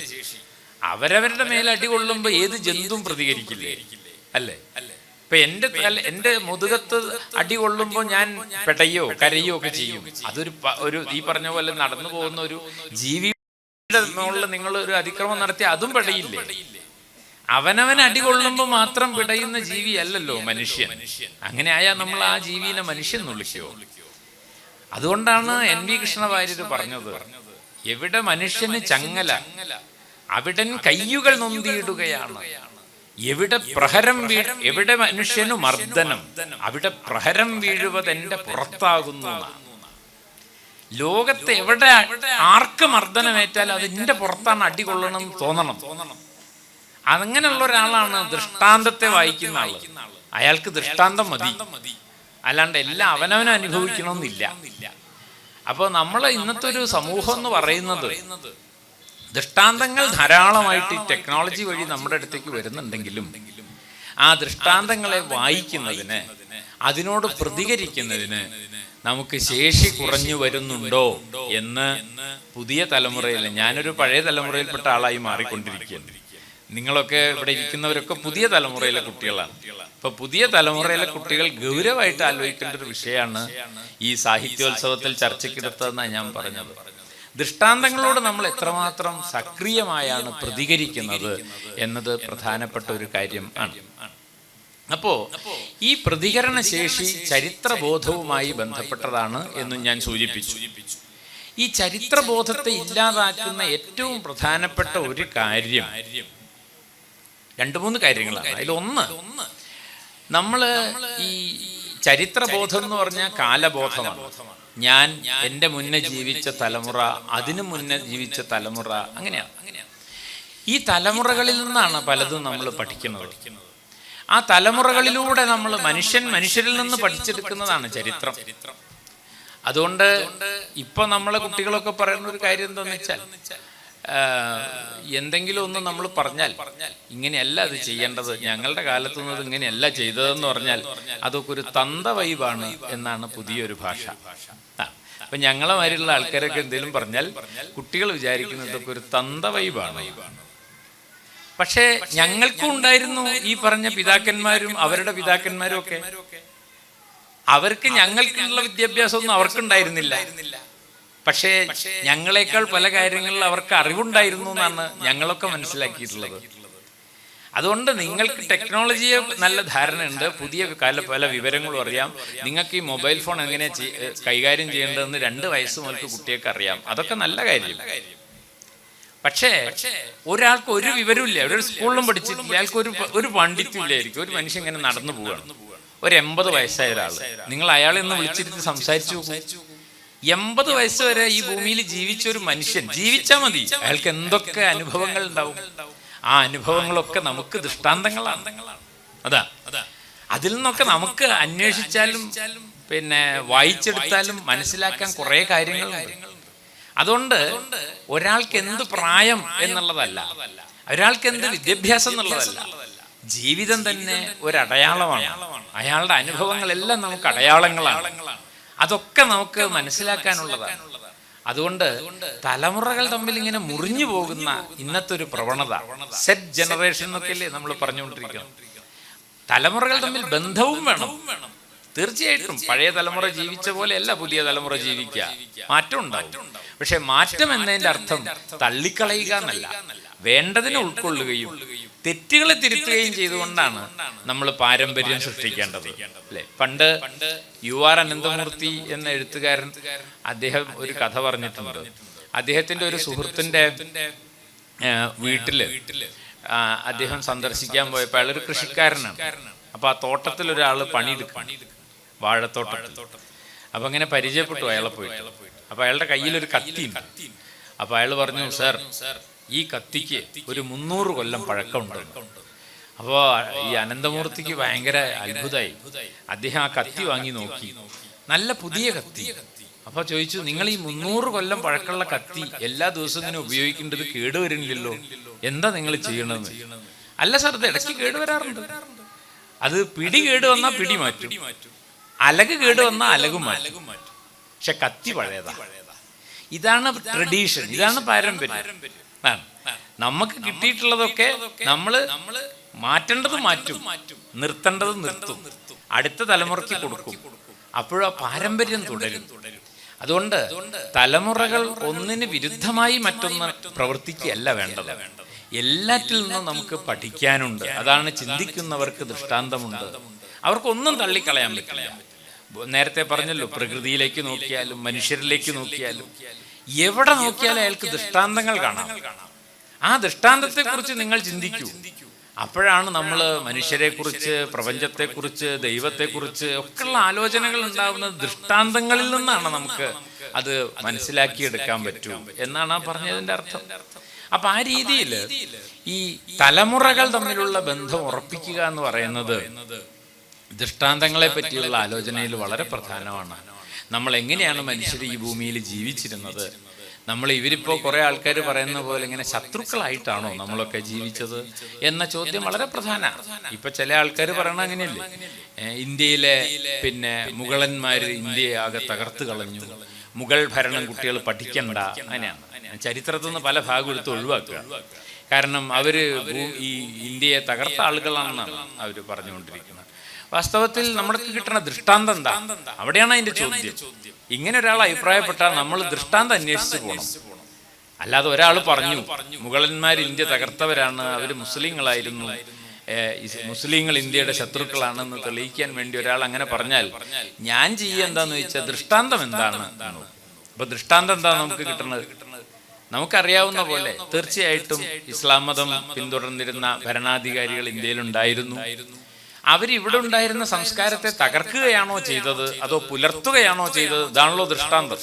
അവരവരുടെ മേൽ അടി കൊള്ളുമ്പോൾ ഏത് ജന്തുവും പ്രതികരിക്കില്ലേ? അല്ലേ? ഇപ്പൊ എന്റെ എന്റെ മുതുകത്ത് അടി കൊള്ളുമ്പോൾ ഞാൻ പെടയോ കരയോ ഒക്കെ ചെയ്യും. അതൊരു ഒരു ഈ പറഞ്ഞ പോലെ നടന്നു പോകുന്ന ഒരു ജീവിയുടെ നിങ്ങൾ ഒരു അതിക്രമം നടത്തി അതും പെടയില്ലേ? അവനവൻ അടി കൊള്ളുമ്പോൾ മാത്രം പിടയുന്ന ജീവി അല്ലല്ലോ മനുഷ്യൻ. അങ്ങനെ ആയാൽ നമ്മൾ ആ ജീവിനെ മനുഷ്യൻ വിളിക്കോ അതുകൊണ്ടാണ് എൻ വി കൃഷ്ണവാര്യർ പറഞ്ഞത് എവിടെ മനുഷ്യന് ചങ്ങല അവിടൻ കയ്യുകൾ നൊന്തിയിടുകയാണ്. എവിടെ പ്രഹരം വീ എവിടെ മനുഷ്യനു മർദ്ദനം അവിടെ പ്രഹരം വീഴുവത് എന്റെ പുറത്താകുന്നു ലോകത്ത് എവിടെ ആർക്ക് മർദ്ദനമേറ്റാൽ അത് എന്റെ പുറത്താണ് അടി കൊള്ളണം എന്ന് തോന്നണം. അങ്ങനെയുള്ള ഒരാളാണ് ദൃഷ്ടാന്തത്തെ വായിക്കുന്ന ആൾ. അയാൾക്ക് ദൃഷ്ടാന്തം മതി. അല്ലാണ്ട് എല്ലാം അവനവനും അനുഭവിക്കണമെന്നില്ല. അപ്പോൾ നമ്മൾ ഇന്നത്തെ ഒരു സമൂഹം എന്ന് പറയുന്നത് ദൃഷ്ടാന്തങ്ങൾ ധാരാളമായിട്ട് ഈ ടെക്നോളജി വഴി നമ്മുടെ അടുത്തേക്ക് വരുന്നുണ്ടെങ്കിലും ആ ദൃഷ്ടാന്തങ്ങളെ വായിക്കുന്നതിന് അതിനോട് പ്രതികരിക്കുന്നതിന് നമുക്ക് ശേഷി കുറഞ്ഞു വരുന്നുണ്ടോ എന്ന് പുതിയ തലമുറയിൽ ഞാനൊരു പഴയ തലമുറയിൽപ്പെട്ട ആളായി മാറിക്കൊണ്ടിരിക്കുകയാണ്. നിങ്ങളൊക്കെ ഇവിടെ ഇരിക്കുന്നവരൊക്കെ പുതിയ തലമുറയിലെ കുട്ടികളാണ്. അപ്പൊ പുതിയ തലമുറയിലെ കുട്ടികൾ ഗൗരവമായിട്ട് ആലോചിക്കേണ്ട ഒരു വിഷയമാണ് ഈ സാഹിത്യോത്സവത്തിൽ ചർച്ചയ്ക്കെടുത്തതെന്നാണ് ഞാൻ പറഞ്ഞത്. ദൃഷ്ടാന്തങ്ങളോട് നമ്മൾ എത്രമാത്രം സക്രിയമായാണ് പ്രതികരിക്കുന്നത് എന്നത് പ്രധാനപ്പെട്ട ഒരു കാര്യം ആണ്. അപ്പോ ഈ പ്രതികരണ ശേഷി ചരിത്രബോധവുമായി ബന്ധപ്പെട്ടതാണ് എന്ന് ഞാൻ സൂചിപ്പിച്ചു. ഈ ചരിത്രബോധത്തെ ഇല്ലാതാക്കുന്ന ഏറ്റവും പ്രധാനപ്പെട്ട ഒരു കാര്യം രണ്ട് മൂന്ന് കാര്യങ്ങളാണ്. അതിലൊന്ന് നമ്മൾ ഈ ചരിത്രബോധം എന്ന് പറഞ്ഞാൽ കാലബോധമാണ്. ഞാൻ എന്റെ മുന്നേ ജീവിച്ച തലമുറ അതിനു മുന്നേ ജീവിച്ച തലമുറ അങ്ങനെയാണ് ഈ തലമുറകളിൽ നിന്നാണ് പലതും നമ്മൾ പഠിക്കുന്നത്. ആ തലമുറകളിലൂടെ നമ്മൾ മനുഷ്യൻ മനുഷ്യരിൽ നിന്ന് പഠിച്ചെടുക്കുന്നതാണ് ചരിത്രം. അതുകൊണ്ട് ഇപ്പൊ നമ്മളെ കുട്ടികളൊക്കെ പറയുന്ന ഒരു കാര്യം എന്താണെന്ന് വെച്ചാൽ എന്തെങ്കിലും ഒന്ന് നമ്മൾ പറഞ്ഞാൽ ഇങ്ങനെയല്ല അത് ചെയ്യേണ്ടത് ഞങ്ങളുടെ കാലത്തുനിന്നത് ഇങ്ങനെയല്ല ചെയ്തതെന്ന് പറഞ്ഞാൽ അതൊക്കെ ഒരു തന്ത വൈബാണ് എന്നാണ് പുതിയൊരു ഭാഷ. അപ്പൊ ഞങ്ങളെ മാതിരിയുള്ള ആൾക്കാരൊക്കെ എന്തെങ്കിലും പറഞ്ഞാൽ കുട്ടികൾ വിചാരിക്കുന്നതൊക്കെ ഒരു തന്ത വൈബാണ്. പക്ഷേ ഞങ്ങൾക്കും ഉണ്ടായിരുന്നു ഈ പറഞ്ഞ പിതാക്കന്മാരും അവരുടെ പിതാക്കന്മാരും ഒക്കെ. അവർക്ക് ഞങ്ങൾക്കുള്ള വിദ്യാഭ്യാസമൊന്നും അവർക്കുണ്ടായിരുന്നില്ല. പക്ഷേ ഞങ്ങളെക്കാൾ പല കാര്യങ്ങളിൽ അവർക്ക് അറിവുണ്ടായിരുന്നു എന്നാണ് ഞങ്ങളൊക്കെ മനസ്സിലാക്കിയിട്ടുള്ളത്. അതുകൊണ്ട് നിങ്ങൾക്ക് ടെക്നോളജിയെ നല്ല ധാരണയുണ്ട്. പുതിയ കാല പല വിവരങ്ങളും അറിയാം. നിങ്ങൾക്ക് ഈ മൊബൈൽ ഫോൺ എങ്ങനെ കൈകാര്യം ചെയ്യേണ്ടതെന്ന് രണ്ട് വയസ്സ് മുതൽക്ക് കുട്ടിയൊക്കെ അറിയാം. അതൊക്കെ നല്ല കാര്യം. പക്ഷേ ഒരാൾക്ക് ഒരു വിവരമില്ല ഒരു സ്കൂളിലും പഠിച്ചിട്ടില്ല. അയാൾക്ക് ഒരു ഒരു പാണ്ഡിത്യമില്ലായിരിക്കും ഒരു മനുഷ്യൻ ഇങ്ങനെ നടന്നു പോവുകയാണ് ഒരു എൺപത് വയസ്സായ ഒരാൾ നിങ്ങൾ അയാളെ ഒന്ന് വിളിച്ചിരുത്തി സംസാരിച്ചു എൺപത് വയസ്സ് വരെ ഈ ഭൂമിയിൽ ജീവിച്ച ഒരു മനുഷ്യൻ ജീവിച്ചാൽ മതി. അയാൾക്ക് എന്തൊക്കെ അനുഭവങ്ങൾ ഉണ്ടാവും? ആ അനുഭവങ്ങളൊക്കെ നമുക്ക് ദൃഷ്ടാന്തങ്ങളാണ്. അതാ. അതാ അതിൽ നിന്നൊക്കെ നമുക്ക് അന്വേഷിച്ചാലും പിന്നെ വായിച്ചെടുത്താലും മനസ്സിലാക്കാൻ കുറെ കാര്യങ്ങളുണ്ട്. അതുകൊണ്ട് ഒരാൾക്ക് എന്ത് പ്രായം എന്നുള്ളതല്ല ഒരാൾക്ക് എന്ത് വിദ്യാഭ്യാസം എന്നുള്ളതല്ല ജീവിതം തന്നെ ഒരു അടയാളമാണ് അയാളുടെ അനുഭവങ്ങളെല്ലാം നമുക്ക് അടയാളങ്ങളാണ്. അതൊക്കെ നമുക്ക് മനസ്സിലാക്കാനുള്ളതാണ്. അതുകൊണ്ട് തലമുറകൾ തമ്മിൽ ഇങ്ങനെ മുറിഞ്ഞു പോകുന്ന ഇന്നത്തെ ഒരു പ്രവണത സെറ്റ് ജനറേഷൻ എന്നൊക്കെയല്ലേ നമ്മൾ പറഞ്ഞുകൊണ്ടിരിക്കുന്നത്. തലമുറകൾ തമ്മിൽ ബന്ധവും വേണം. തീർച്ചയായിട്ടും പഴയ തലമുറ ജീവിച്ച പോലെ പോലെയല്ല പുതിയ തലമുറ ജീവിക്കുക. മാറ്റം ഉണ്ടാവും. പക്ഷെ മാറ്റം എന്നതിന്റെ അർത്ഥം തള്ളിക്കളയുക എന്നല്ല. വേണ്ടതിനെ ഉൾക്കൊള്ളുകയും തെറ്റുകളെ തിരുത്തുകയും ചെയ്തുകൊണ്ടാണ് നമ്മൾ പാരമ്പര്യം സൃഷ്ടിക്കേണ്ടത്. അല്ലെ? പണ്ട് യു ആർ അനന്തമൂർത്തി എന്ന എഴുത്തുകാരൻ അദ്ദേഹം ഒരു കഥ പറഞ്ഞിട്ടുണ്ട്. അദ്ദേഹത്തിന്റെ ഒരു സുഹൃത്തിന്റെ വീട്ടിൽ അദ്ദേഹം സന്ദർശിക്കാൻ പോയപ്പോൾ അയാൾ ഒരു കൃഷിക്കാരനാണ്. അപ്പൊ ആ തോട്ടത്തിൽ ഒരാൾ പണിയെടുക്കും. വാഴത്തോട്ടത്തിൽ. അപ്പൊ അങ്ങനെ പരിചയപ്പെട്ടു അയാളെ പോയിട്ട്. അപ്പൊ അയാളുടെ കയ്യിൽ ഒരു കത്തി അപ്പൊ അയാൾ പറഞ്ഞു സാർ ഈ കത്തിക്ക് ഒരു മുന്നൂറ് കൊല്ലം പഴക്കമുണ്ട്. അപ്പോൾ ഈ അനന്തമൂർത്തിക്ക് ഭയങ്കര അത്ഭുതമായി അദ്ദേഹം ആ കത്തി വാങ്ങി നോക്കി. നല്ല പുതിയ കത്തി. അപ്പോൾ ചോദിച്ചു നിങ്ങൾ ഈ മുന്നൂറ് കൊല്ലം പഴക്കമുള്ള കത്തി എല്ലാ ദിവസവും ഇങ്ങനെ ഉപയോഗിക്കേണ്ടത് കേടുവരുന്നില്ലല്ലോ. എന്താ നിങ്ങൾ ചെയ്യണമെന്ന് അല്ല സാർ ഇത് ഇടയ്ക്ക് കേടുവരാറുണ്ട്. അത് പിടി കേട് വന്നാ പിടി മാറ്റും. അലക് കേട് വന്നാ അലകും മാറ്റും. പക്ഷെ കത്തി പഴയതാ. ഇതാണ് ട്രഡീഷൻ. ഇതാണ് പാരമ്പര്യം. നമുക്ക് കിട്ടിയിട്ടുള്ളതൊക്കെ നമ്മൾ മാറ്റേണ്ടത് മാറ്റും. നിർത്തേണ്ടത് നിർത്തും. അടുത്ത തലമുറയ്ക്ക് കൊടുക്കും. അപ്പോഴാ പാരമ്പര്യം തുടരും. അതുകൊണ്ട് തലമുറകൾ ഒന്നിന് വിരുദ്ധമായി മറ്റൊന്ന് പ്രവർത്തിക്കുകയല്ല വേണ്ടത്. എല്ലാറ്റിൽ നിന്നും നമുക്ക് പഠിക്കാനുണ്ട്. അതാണ് ചിന്തിക്കുന്നവർക്ക് ദൃഷ്ടാന്തമുണ്ട്. അവർക്കൊന്നും തള്ളിക്കളയാൻ പറ്റില്ല. നേരത്തെ പറഞ്ഞല്ലോ പ്രകൃതിയിലേക്ക് നോക്കിയാലും മനുഷ്യരിലേക്ക് നോക്കിയാലും. എവിടെ നോക്കിയാലും അയാൾക്ക് ദൃഷ്ടാന്തങ്ങൾ കാണാം. ആ ദൃഷ്ടാന്തത്തെക്കുറിച്ച് നിങ്ങൾ ചിന്തിക്കൂ. അപ്പോഴാണ് നമ്മൾ മനുഷ്യരെക്കുറിച്ച് പ്രപഞ്ചത്തെക്കുറിച്ച് ദൈവത്തെക്കുറിച്ച് ഒക്കെയുള്ള ആലോചനകൾ ഉണ്ടാവുന്നത് ദൃഷ്ടാന്തങ്ങളിൽ നിന്നാണ് നമുക്ക് അത് മനസ്സിലാക്കിയെടുക്കാൻ പറ്റൂ എന്നാണ് ആ പറഞ്ഞതിന്റെ അർത്ഥം. അപ്പൊ ആ രീതിയിൽ ഈ തലമുറകൾ തമ്മിലുള്ള ബന്ധം ഉറപ്പിക്കുക എന്ന് പറയുന്നത് ദൃഷ്ടാന്തങ്ങളെ പറ്റിയുള്ള ആലോചനയിൽ വളരെ പ്രധാനമാണ്. നമ്മൾ എങ്ങനെയാണ് മനുഷ്യർ ഈ ഭൂമിയിൽ ജീവിച്ചിരുന്നത്? നമ്മൾ ഇവരിപ്പോൾ കുറേ ആൾക്കാർ പറയുന്ന പോലെ ഇങ്ങനെ ശത്രുക്കളായിട്ടാണോ നമ്മളൊക്കെ ജീവിച്ചത് എന്ന ചോദ്യം വളരെ പ്രധാനമാണ് ഇപ്പൊ ചില ആൾക്കാർ പറയണ അങ്ങനെയല്ലേ? ഇന്ത്യയിലെ പിന്നെ മുഗളന്മാർ ഇന്ത്യയെ ആകെ തകർത്ത് കളഞ്ഞു. മുഗൾ ഭരണം കുട്ടികൾ പഠിക്കണ്ട. അങ്ങനെയാണ്. ചരിത്രത്തിൽ നിന്ന് പല ഭാഗം എടുത്ത് ഒഴിവാക്കുക. കാരണം അവർ ഈ ഇന്ത്യയെ തകർത്ത ആളുകളാണെന്നാണ് അവർ പറഞ്ഞുകൊണ്ടിരിക്കുന്നത്. വാസ്തവത്തിൽ നമ്മൾക്ക് കിട്ടുന്ന ദൃഷ്ടാന്തം എന്താ? അവിടെയാണ് അതിന്റെ ചോദ്യം. ഇങ്ങനെ ഒരാൾ അഭിപ്രായപ്പെട്ടാൽ നമ്മൾ ദൃഷ്ടാന്തം അന്വേഷിച്ചു പോകണം. അല്ലാതെ ഒരാൾ പറഞ്ഞു മുഗളന്മാർ ഇന്ത്യ തകർത്തവരാണ് അവർ മുസ്ലിങ്ങളായിരുന്നു. മുസ്ലിങ്ങൾ ഇന്ത്യയുടെ ശത്രുക്കളാണെന്ന് തെളിയിക്കാൻ വേണ്ടി ഒരാൾ അങ്ങനെ പറഞ്ഞാൽ ഞാൻ ചെയ്യുക എന്താന്ന് ചോദിച്ചാൽ ദൃഷ്ടാന്തം എന്താണ്. അപ്പൊ ദൃഷ്ടാന്തം എന്താ നമുക്ക് കിട്ടുന്നത് നമുക്കറിയാവുന്ന പോലെ തീർച്ചയായിട്ടും ഇസ്ലാം മതം പിന്തുടർന്നിരുന്ന ഭരണാധികാരികൾ ഇന്ത്യയിലുണ്ടായിരുന്നു. അവരിവിടെ ഉണ്ടായിരുന്ന സംസ്കാരത്തെ തകർക്കുകയാണോ ചെയ്തത്? അതോ പുലർത്തുകയാണോ ചെയ്തത്? ഇതാണല്ലോ ദൃഷ്ടാന്തം.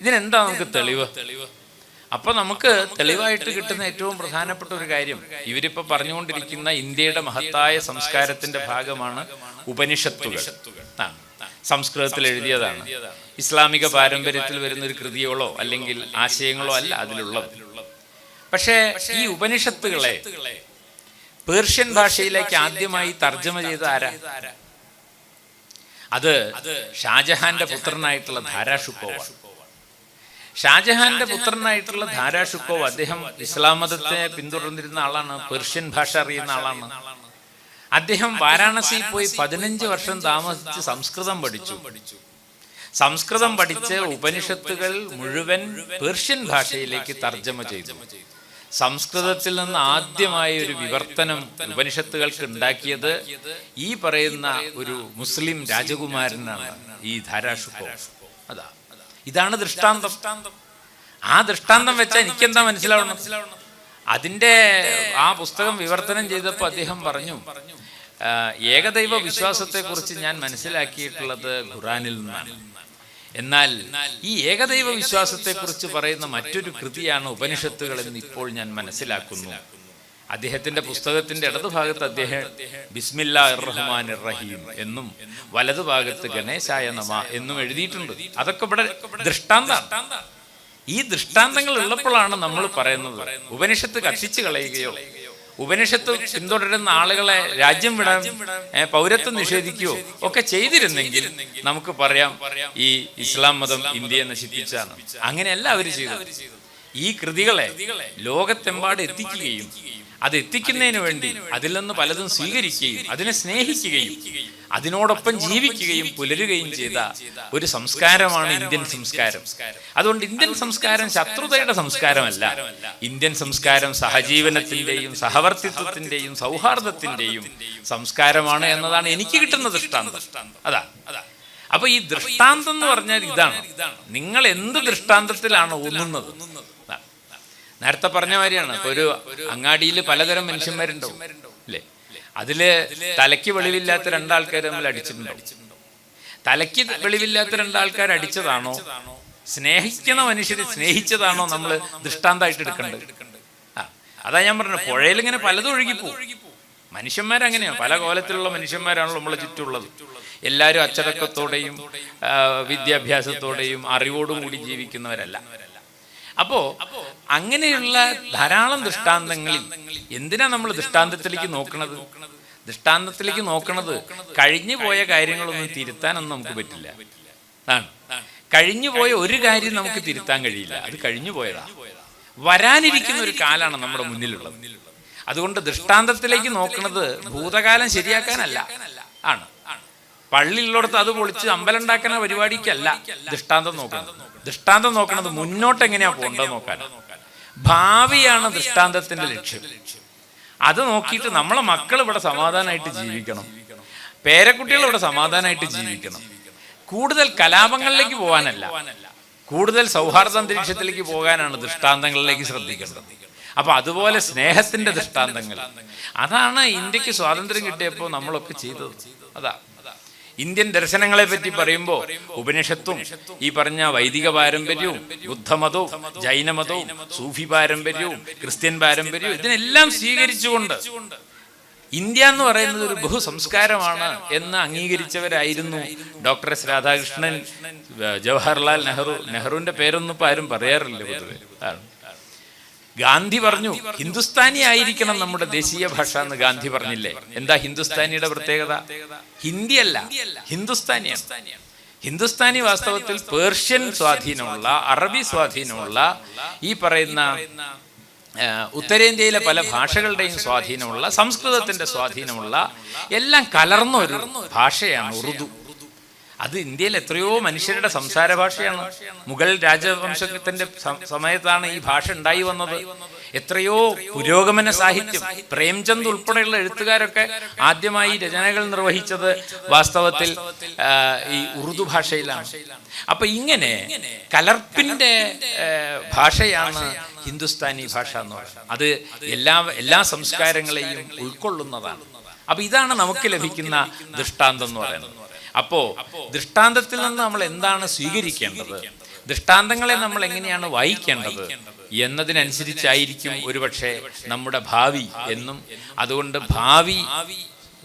ഇതിനെന്താ നമുക്ക് തെളിവ്? അപ്പൊ നമുക്ക് തെളിവായിട്ട് കിട്ടുന്ന ഏറ്റവും പ്രധാനപ്പെട്ട ഒരു കാര്യം. ഇവരിപ്പോ പറഞ്ഞുകൊണ്ടിരിക്കുന്ന ഇന്ത്യയുടെ മഹത്തായ സംസ്കാരത്തിന്റെ ഭാഗമാണ് ഉപനിഷത്തുകൾ. സംസ്കൃതത്തിൽ എഴുതിയതാണ്. ഇസ്ലാമിക പാരമ്പര്യത്തിൽ വരുന്ന ഒരു കൃതികളോ അല്ലെങ്കിൽ ആശയങ്ങളോ അല്ല അതിലുള്ളത്. പക്ഷേ ഈ ഉപനിഷത്തുകളെ പേർഷ്യൻ ഭാഷയിലേക്ക് ആദ്യമായി തർജമ ചെയ്ത ആരാ? അത് ഷാജഹാന്റെ പുത്രനായിട്ടുള്ള ധാരാഷുക്കോവ ഷാജഹാന്റെ പുത്രനായിട്ടുള്ള ധാരാഷുക്കോവ് അദ്ദേഹം ഇസ്ലാം മതത്തെ പിന്തുടർന്നിരുന്ന ആളാണ് പേർഷ്യൻ ഭാഷ അറിയുന്ന ആളാണ്. അദ്ദേഹം വാരാണസിയിൽ പോയി പതിനഞ്ച് വർഷം താമസിച്ച് സംസ്കൃതം പഠിച്ചു. സംസ്കൃതം പഠിച്ച് ഉപനിഷത്തുകൾ മുഴുവൻ പേർഷ്യൻ ഭാഷയിലേക്ക് തർജമ ചെയ്തു. സംസ്കൃതത്തിൽ നിന്ന് ആദ്യമായ ഒരു വിവർത്തനം ഉപനിഷത്തുകൾക്ക് ഉണ്ടാക്കിയത് ഈ പറയുന്ന ഒരു മുസ്ലിം രാജകുമാരനാണ് ഈ ധാരാഷുക്കോ. അതാ. ഇതാണ് ദൃഷ്ടാന്തം. ആ ദൃഷ്ടാന്തം വെച്ചാൽ എനിക്കെന്താ മനസ്സിലാവണം അതിന്റെ ആ പുസ്തകം വിവർത്തനം ചെയ്തപ്പോൾ അദ്ദേഹം പറഞ്ഞു ഏകദൈവ വിശ്വാസത്തെക്കുറിച്ച് ഞാൻ മനസ്സിലാക്കിയിട്ടുള്ളത് ഖുറാനിൽ നിന്നാണ്. എന്നാൽ ഈ ഏകദൈവ വിശ്വാസത്തെക്കുറിച്ച് പറയുന്ന മറ്റൊരു കൃതിയാണ് ഉപനിഷത്തുകൾ എന്ന് ഇപ്പോൾ ഞാൻ മനസ്സിലാക്കുന്നു. അദ്ദേഹത്തിന്റെ പുസ്തകത്തിന്റെ ഇടതുഭാഗത്ത് അദ്ദേഹം ബിസ്മില്ലാ റഹ്മാൻ റഹീം എന്നും വലതുഭാഗത്ത് ഗണേശായ നമ എന്നും എഴുതിയിട്ടുണ്ട്. അതൊക്കെ ഇവിടെ ദൃഷ്ടാന്താണ് ഈ ദൃഷ്ടാന്തങ്ങൾ ഉള്ളപ്പോഴാണ് നമ്മൾ പറയുന്നത്. ഉപനിഷത്ത് കത്തിച്ചു കളയുകയോ ഉപനിഷത്ത് പിന്തുടരുന്ന ആളുകളെ രാജ്യം വിടാൻ പൗരത്വം നിഷേധിക്കുകയോ ഒക്കെ ചെയ്തിരുന്നെങ്കിൽ നമുക്ക് പറയാം ഈ ഇസ്ലാം മതം ഇന്ത്യയെ നശിപ്പിച്ചാണ് അങ്ങനെയല്ല അവർ ചെയ്തത്. ഈ കൃതികളെ ലോകത്തെമ്പാട് എത്തിക്കുകയും അത് എത്തിക്കുന്നതിന് വേണ്ടി അതിൽ നിന്ന് പലതും സ്വീകരിക്കുകയും അതിനെ സ്നേഹിക്കുകയും അതിനോടൊപ്പം ജീവിക്കുകയും പുലരുകയും ചെയ്ത ഒരു സംസ്കാരമാണ് ഇന്ത്യൻ സംസ്കാരം. അതുകൊണ്ട് ഇന്ത്യൻ സംസ്കാരം ശത്രുതയുടെ സംസ്കാരമല്ല. ഇന്ത്യൻ സംസ്കാരം സഹജീവനത്തിന്റെയും സഹവർത്തിത്വത്തിന്റെയും സൗഹാർദ്ദത്തിന്റെയും സംസ്കാരമാണ് എന്നതാണ് എനിക്ക് കിട്ടുന്ന ദൃഷ്ടാന്തം. അതാ. അപ്പൊ ഈ ദൃഷ്ടാന്തം എന്ന് പറഞ്ഞാൽ ഇതാണ്. നിങ്ങൾ എന്ത് ദൃഷ്ടാന്തത്തിലാണ് ഊന്നുന്നത്? അതാ. നേരത്തെ പറഞ്ഞ മാതിരിയാണ്. ഒരു അങ്ങാടിയിൽ പലതരം മനുഷ്യന്മാരുണ്ടാവും അല്ലേ? അതിൽ തലയ്ക്ക് വെളിവില്ലാത്ത രണ്ടാൾക്കാർ നമ്മൾ അടിച്ചിട്ടുണ്ടാവും തലയ്ക്ക് വെളിവില്ലാത്ത രണ്ടാൾക്കാർ അടിച്ചതാണോ? സ്നേഹിക്കുന്ന മനുഷ്യരെ സ്നേഹിച്ചതാണോ നമ്മൾ ദൃഷ്ടാന്തമായിട്ട് എടുക്കേണ്ടത്? ആ അതാ ഞാൻ പറഞ്ഞത്. പുഴയിൽ ഇങ്ങനെ പലതും ഒഴുകിപ്പോവും. മനുഷ്യന്മാരങ്ങനെയാണ് പല കോലത്തിലുള്ള മനുഷ്യന്മാരാണല്ലോ നമ്മളെ ചുറ്റുള്ളത്. എല്ലാവരും അച്ചടക്കത്തോടെയും വിദ്യാഭ്യാസത്തോടെയും അറിവോടും കൂടി ജീവിക്കുന്നവരല്ല. അപ്പോ അങ്ങനെയുള്ള ധാരാളം ദൃഷ്ടാന്തങ്ങളിൽ എന്തിനാ നമ്മൾ ദൃഷ്ടാന്തത്തിലേക്ക് നോക്കണത്? ദൃഷ്ടാന്തത്തിലേക്ക് നോക്കണത് കഴിഞ്ഞു പോയ കാര്യങ്ങളൊന്നും തിരുത്താനൊന്നും നമുക്ക് പറ്റില്ല. ആണ്. കഴിഞ്ഞു പോയ ഒരു കാര്യം നമുക്ക് തിരുത്താൻ കഴിയില്ല. അത് കഴിഞ്ഞു പോയതാ. വരാനിരിക്കുന്ന ഒരു കാലാണ് നമ്മുടെ മുന്നിലുള്ളത്. അതുകൊണ്ട് ദൃഷ്ടാന്തത്തിലേക്ക് നോക്കുന്നത് ഭൂതകാലം ശരിയാക്കാനല്ല. ആണ്. പള്ളിയുള്ളിടത്ത് അത് പൊളിച്ച് അമ്പലം ഉണ്ടാക്കുന്ന പരിപാടിക്കല്ല ദൃഷ്ടാന്തം നോക്കുന്നത്. ദൃഷ്ടാന്തം നോക്കണത് മുന്നോട്ട് എങ്ങനെയാ പോകേണ്ടത് നോക്കാൻ? ഭാവിയാണ് ദൃഷ്ടാന്തത്തിന്റെ ലക്ഷ്യം. അത് നോക്കിയിട്ട് നമ്മളെ മക്കൾ ഇവിടെ സമാധാനമായിട്ട് ജീവിക്കണം. പേരക്കുട്ടികൾ ഇവിടെ സമാധാനമായിട്ട് ജീവിക്കണം. കൂടുതൽ കലാപങ്ങളിലേക്ക് പോകാനല്ല. കൂടുതൽ സൗഹാർദ്ദ അന്തരീക്ഷത്തിലേക്ക് പോകാനാണ് ദൃഷ്ടാന്തങ്ങളിലേക്ക് ശ്രദ്ധിക്കേണ്ടത്. അപ്പൊ അതുപോലെ സ്നേഹത്തിന്റെ ദൃഷ്ടാന്തങ്ങൾ. അതാണ് ഇന്ത്യയ്ക്ക് സ്വാതന്ത്ര്യം കിട്ടിയപ്പോൾ നമ്മളൊക്കെ ചെയ്തത്. അതാ. ഇന്ത്യൻ ദർശനങ്ങളെ പറ്റി പറയുമ്പോൾ ഉപനിഷത്തും ഈ പറഞ്ഞ വൈദിക പാരമ്പര്യവും ബുദ്ധമതവും ജൈനമതവും സൂഫി പാരമ്പര്യവും ക്രിസ്ത്യൻ പാരമ്പര്യവും ഇതിനെല്ലാം സ്വീകരിച്ചുകൊണ്ട് ഇന്ത്യ എന്ന് പറയുന്നത് ഒരു ബഹുസംസ്കാരമാണ് എന്ന് അംഗീകരിച്ചവരായിരുന്നു ഡോക്ടർ എസ് രാധാകൃഷ്ണൻ ജവഹർലാൽ നെഹ്റു നെഹ്റുവിന്റെ പേരൊന്നും ഇപ്പൊ ആരും പറയാറില്ല പൊതുവെ. ഗാന്ധി പറഞ്ഞു ഹിന്ദുസ്ഥാനി ആയിരിക്കണം നമ്മുടെ ദേശീയ ഭാഷ എന്ന് ഗാന്ധി പറഞ്ഞില്ലേ? എന്താ ഹിന്ദുസ്ഥാനിയുടെ പ്രത്യേകത? ഹിന്ദിയല്ല ഹിന്ദുസ്ഥാനിയാണ്. ഹിന്ദുസ്ഥാനി വാസ്തവത്തിൽ പേർഷ്യൻ സ്വാധീനമുള്ള അറബി സ്വാധീനമുള്ള ഈ പറയുന്ന ഉത്തരേന്ത്യയിലെ പല ഭാഷകളുടെയും സ്വാധീനമുള്ള സംസ്കൃതത്തിന്റെ സ്വാധീനമുള്ള എല്ലാം കലർന്ന ഒരു ഭാഷയാണ് ഉറുദു. അത് ഇന്ത്യയിൽ എത്രയോ മനുഷ്യരുടെ സംസാര ഭാഷയാണ് മുഗൾ രാജവംശത്തിന്റെ സമയത്താണ് ഈ ഭാഷ ഉണ്ടായി വന്നത്. എത്രയോ പുരോഗമന സാഹിത്യം. പ്രേംചന്ദ് ഉൾപ്പെടെയുള്ള എഴുത്തുകാരൊക്കെ ആദ്യമായി രചനകൾ നിർവഹിച്ചത് വാസ്തവത്തിൽ ഈ ഉറുദു ഭാഷയിലാണ്. അപ്പൊ ഇങ്ങനെ കലർപ്പിന്റെ ഭാഷയാണ് ഹിന്ദുസ്ഥാനി ഭാഷ എന്ന് പറയുന്നത്. അത് എല്ലാ എല്ലാ സംസ്കാരങ്ങളെയും ഉൾക്കൊള്ളുന്നതാണ്. അപ്പൊ ഇതാണ് നമുക്ക് ലഭിക്കുന്ന ദൃഷ്ടാന്തം എന്ന് പറയുന്നത്. അപ്പോ ദൃഷ്ടാന്തത്തിൽ നിന്ന് നമ്മൾ എന്താണ് സ്വീകരിക്കേണ്ടത്? ദൃഷ്ടാന്തങ്ങളെ നമ്മൾ എങ്ങനെയാണ് വായിക്കേണ്ടത്? എന്നതിനനുസരിച്ചായിരിക്കും ഒരുപക്ഷെ നമ്മുടെ ഭാവി എന്നും അതുകൊണ്ട് ഭാവി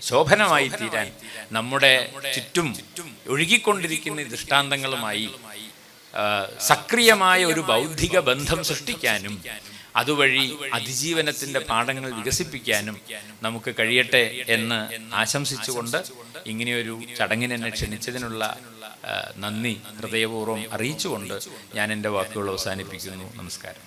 ശോഭനമായി തീരാൻ നമ്മുടെ ചുറ്റും ഒഴുകിക്കൊണ്ടിരിക്കുന്ന ദൃഷ്ടാന്തങ്ങളുമായി സക്രിയമായ ഒരു ബൗദ്ധിക ബന്ധം സൃഷ്ടിക്കാനും അതുവഴി അതിജീവനത്തിന്റെ പാഠങ്ങൾ വികസിപ്പിക്കാനും നമുക്ക് കഴിയട്ടെ എന്ന് ആശംസിച്ചുകൊണ്ട് ഇങ്ങനെയൊരു ചടങ്ങിന് ക്ഷണിച്ചതിനുള്ള നന്ദി ഹൃദയപൂർവം അറിയിച്ചുകൊണ്ട് ഞാൻ എന്റെ വാക്കുകൾ അവസാനിപ്പിക്കുന്നു. നമസ്കാരം.